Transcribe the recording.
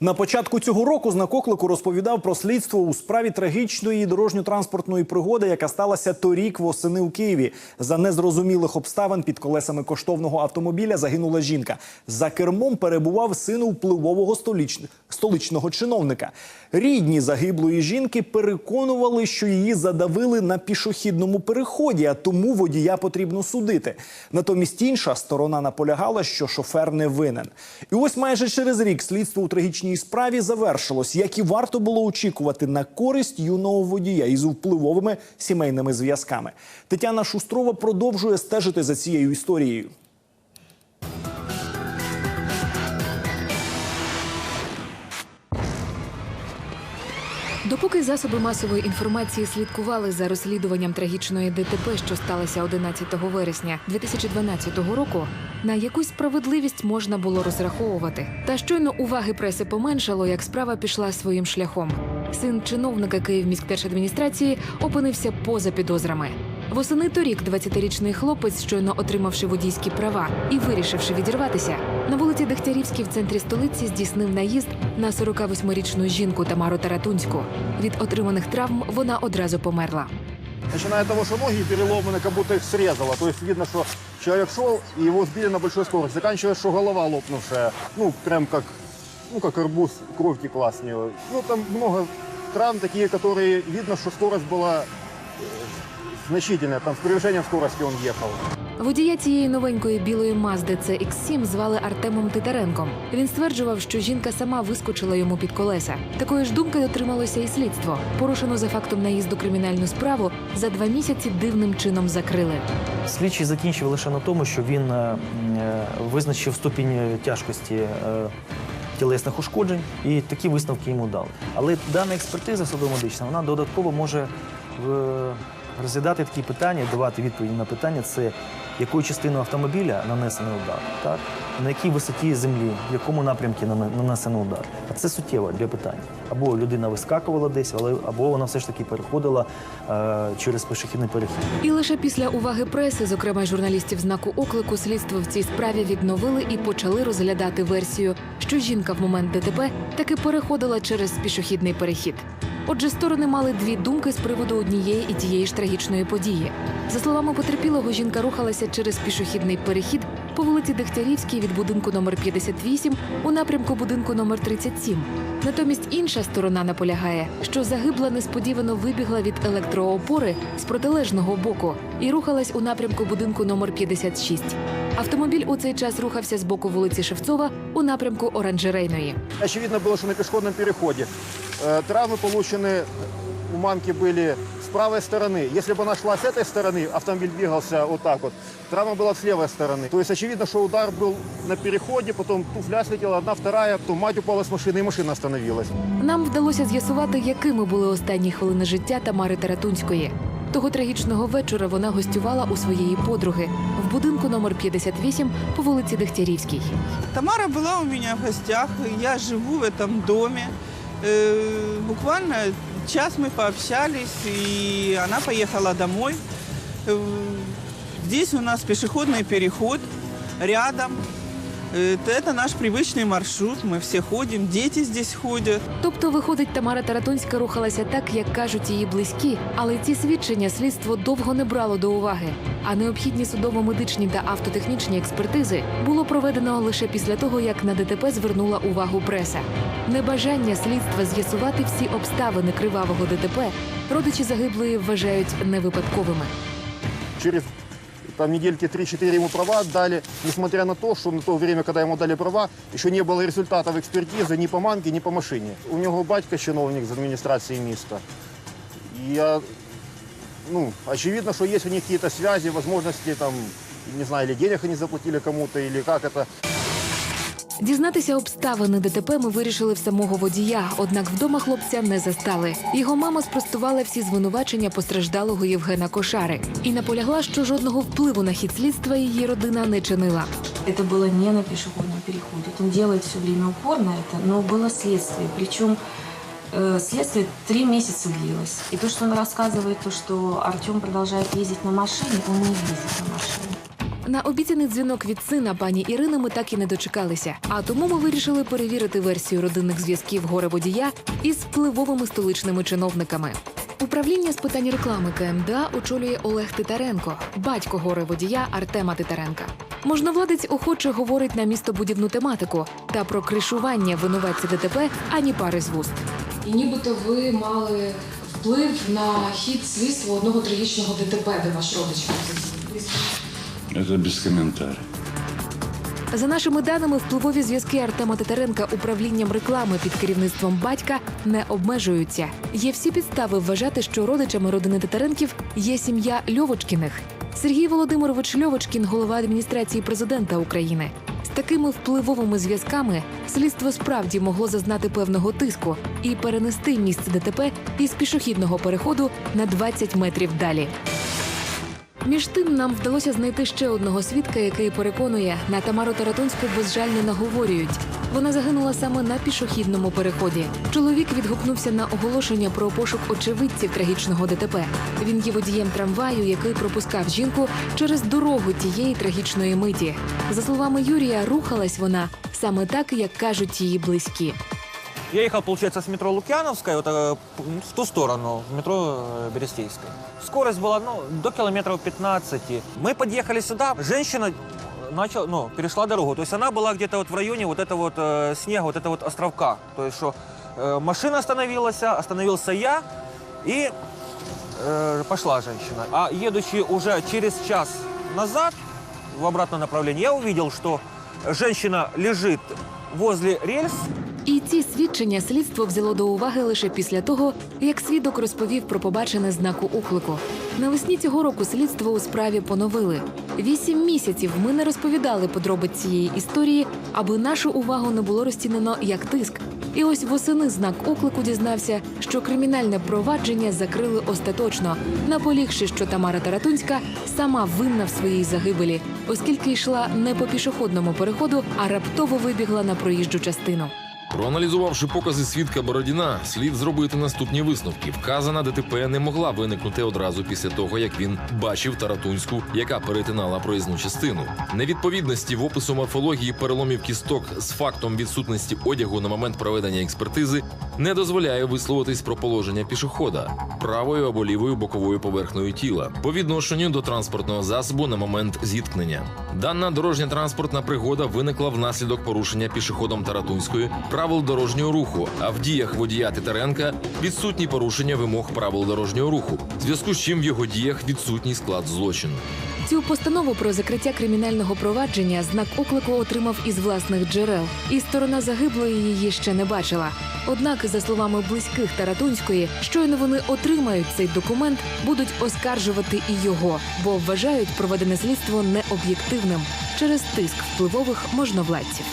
На початку цього року знак розповідав про слідство у справі трагічної дорожньо-транспортної пригоди, яка сталася торік восени у Києві. За незрозумілих обставин під колесами коштовного автомобіля загинула жінка. За кермом перебував син впливового століч... столичного чиновника. Рідні загиблої жінки переконували, що її задавили на пішохідному переході, а тому водія потрібно судити. Натомість інша сторона наполягала, що шофер не винен. І ось майже через рік слідство у трагічній справі завершилось, як і варто було очікувати на користь юного водія із впливовими сімейними зв'язками. Тетяна Шустрова продовжує стежити за цією історією. Допоки засоби масової інформації слідкували за розслідуванням трагічної ДТП, що сталося 11 вересня 2012 року, на якусь справедливість можна було розраховувати. Та щойно уваги преси поменшало, як справа пішла своїм шляхом. Син чиновника Київміськдержадміністрації опинився поза підозрами. Восени торік 20-річний хлопець, щойно отримавши водійські права і вирішивши відірватися, на вулиці Дегтярівській в центрі столиці здійснив наїзд на 48-річну жінку Тамару Таратунську. Від отриманих травм вона одразу померла. Начиная от того, что ноги переломаны, как будто их срезало. То есть видно, что человек шел, и его сбили на большой скорости. Заканчивая, что голова лопнувшая. Ну, прям как, ну, как арбуз, кровь текла с него. Ну, там много травм такие, которые видно, что скорость была э. Там с превышением скорости он ехал. Водія цієї новенької білої Мазди CX-7 звали Артемом Титаренком. Він стверджував, що жінка сама вискочила йому під колеса. Такої ж думки дотрималося і слідство. Порушено за фактом наїзду кримінальну справу за два місяці дивним чином закрили. Слідчий закінчив лише на тому, що він е, е, визначив ступінь тяжкості е, тілесних ушкоджень і такі висновки йому дали. Але дана експертиза судово-медична, вона додатково може розглядати такі питання, давати відповіді на питання, це якою частиною автомобіля нанесений удар, так? на якій висоті землі, в якому напрямку нане- нанесений удар. А це суттєво для питання. Або людина вискакувала десь, але або вона все ж таки переходила е, через пішохідний перехід. І лише після уваги преси, зокрема журналістів знаку оклику, слідство в цій справі відновили і почали розглядати версію, що жінка в момент ДТП таки переходила через пішохідний перехід. Отже, сторони мали дві думки з приводу однієї і тієї ж трагічної події. За словами потерпілого, жінка рухалася через пішохідний перехід по вулиці Дегтярівській від будинку номер 58 у напрямку будинку номер 37. Натомість інша сторона наполягає, що загибла несподівано вибігла від електроопори з протилежного боку і рухалась у напрямку будинку номер 56. Автомобіль у цей час рухався з боку вулиці Шевцова у напрямку Оранжерейної. Очевидно было, что на пешеходном переходе. Э, Травмы получены у мамки были с правой стороны. Если бы она шла с этой стороны, автомобиль двигался вот так вот. Травма была с левой стороны. То есть очевидно, что удар был на переходе, потом туфля слетела, одна, вторая, потом мать упала с машины, и машина остановилась. Нам вдалося з'ясувати, якими були останні хвилини життя Тамари Таратунської. Того трагічного вечора вона гостювала у своєї подруги в будинку номер 58 по вулиці Дегтярівській. Тамара была у меня в гостях, я живу в этом доме. Э, Буквально час мы пообщались, и она поехала домой. Э, Здесь у нас пешеходный переход рядом. Э, Это наш привычный маршрут, мы все ходим, дети здесь ходят. Тобто, виходить, Тамара Таратунська рухалася так, як кажуть її близькі, але ці свідчення слідство довго не брало до уваги. А необхідні судово-медичні та автотехнічні експертизи було проведено лише після того, як на ДТП звернула увагу преса. Небажання слідства з'ясувати всі обставини кривавого ДТП родичі загиблої вважають невипадковими. Через там, недельки 3-4 ему права отдали, несмотря на то, что на то время, когда ему дали права, еще не было результатов экспертизы ни по мамке, ни по машине. У него батька чиновник з администрации места. И я, ну, очевидно, что есть у них какие-то связи, возможности, там, не знаю, или денег они заплатили кому-то, или как это. Дізнатися обставини ДТП ми вирішили в самого водія, однак вдома хлопця не застали. Його мама спростувала всі звинувачення постраждалого Євгена Кошари і наполягла, що жодного впливу на хід слідства її родина не чинила. Это было не на пешеходном переходе. Он делает все время упор на это, но было следствие. Причем э, следствие три месяца длилось. И то, что он рассказывает, то, что Артем продолжает ездить на машине, он не ездит на машине. На обіцяний дзвінок від сина пані Ірини ми так і не дочекалися. А тому ми вирішили перевірити версію родинних зв'язків горе водія із впливовими столичними чиновниками. Управління з питань реклами КМДА очолює Олег Титаренко, батько горе водія Артема Титаренка. Можновладець охоче говорить на містобудівну тематику та про кришування винуватця ДТП ані пари з вуст. І нібито ви мали вплив на хід слідства одного трагічного ДТП, де ваш родич Это без комментариев. За нашими даними, впливові зв'язки Артема Титаренка управлінням реклами під керівництвом батька не обмежуються. Є всі підстави вважати, що родичами родини Титаренків є сім'я Льовочкіних. Сергій Володимирович Льовочкін, голова адміністрації президента України. З такими впливовими зв'язками слідство справді могло зазнати певного тиску і перенести місце ДТП із пішохідного переходу на 20 метрів далі. Між тим нам вдалося знайти ще одного свідка, який переконує, на Тамару Таратунську безжально наговорюють. Вона загинула саме на пішохідному переході. Чоловік відгукнувся на оголошення про пошук очевидців трагічного ДТП. Він є водієм трамваю, який пропускав жінку через дорогу тієї трагічної миті. За словами Юрія, рухалась вона саме так, як кажуть її близькі. Я ехал, получается, с метро Лукьяновская вот, э, п- в ту сторону, в метро э, Берестейская. Скорость была ну, до километров 15. Мы подъехали сюда, женщина начала, ну, перешла дорогу. То есть она была где-то вот в районе вот этого вот э, снега, вот этого вот островка. То есть что э, машина остановилась, остановился я и э, пошла женщина. А едучи уже через час назад в обратном направлении, я увидел, что женщина лежит возле рельс, і ці свідчення слідство взяло до уваги лише після того, як свідок розповів про побачене знаку оклику. Навесні цього року слідство у справі поновили. Вісім місяців ми не розповідали подробиць цієї історії, аби нашу увагу не було розцінено як тиск. І ось восени знак оклику дізнався, що кримінальне провадження закрили остаточно, наполігши, що Тамара Таратунська сама винна в своїй загибелі, оскільки йшла не по пішохідному переходу, а раптово вибігла на проїжджу частину. Проаналізувавши покази свідка Бородіна, слід зробити наступні висновки. Вказана ДТП не могла виникнути одразу після того, як він бачив таратунську, яка перетинала проїзну частину. Невідповідності в опису морфології переломів кісток з фактом відсутності одягу на момент проведення експертизи не дозволяє висловитись про положення пішохода правою або лівою боковою поверхнею тіла по відношенню до транспортного засобу на момент зіткнення. Дана дорожня транспортна пригода виникла внаслідок порушення пішоходом Таратунської правил дорожнього руху, а в діях водія Титаренка відсутні порушення вимог правил дорожнього руху, в зв'язку з чим в його діях відсутній склад злочину. Цю постанову про закриття кримінального провадження знак оклику отримав із власних джерел, і сторона загиблої її ще не бачила. Однак, за словами близьких Таратунської, щойно вони отримають цей документ, будуть оскаржувати і його, бо вважають проведене слідство необ'єктивним через тиск впливових можновладців.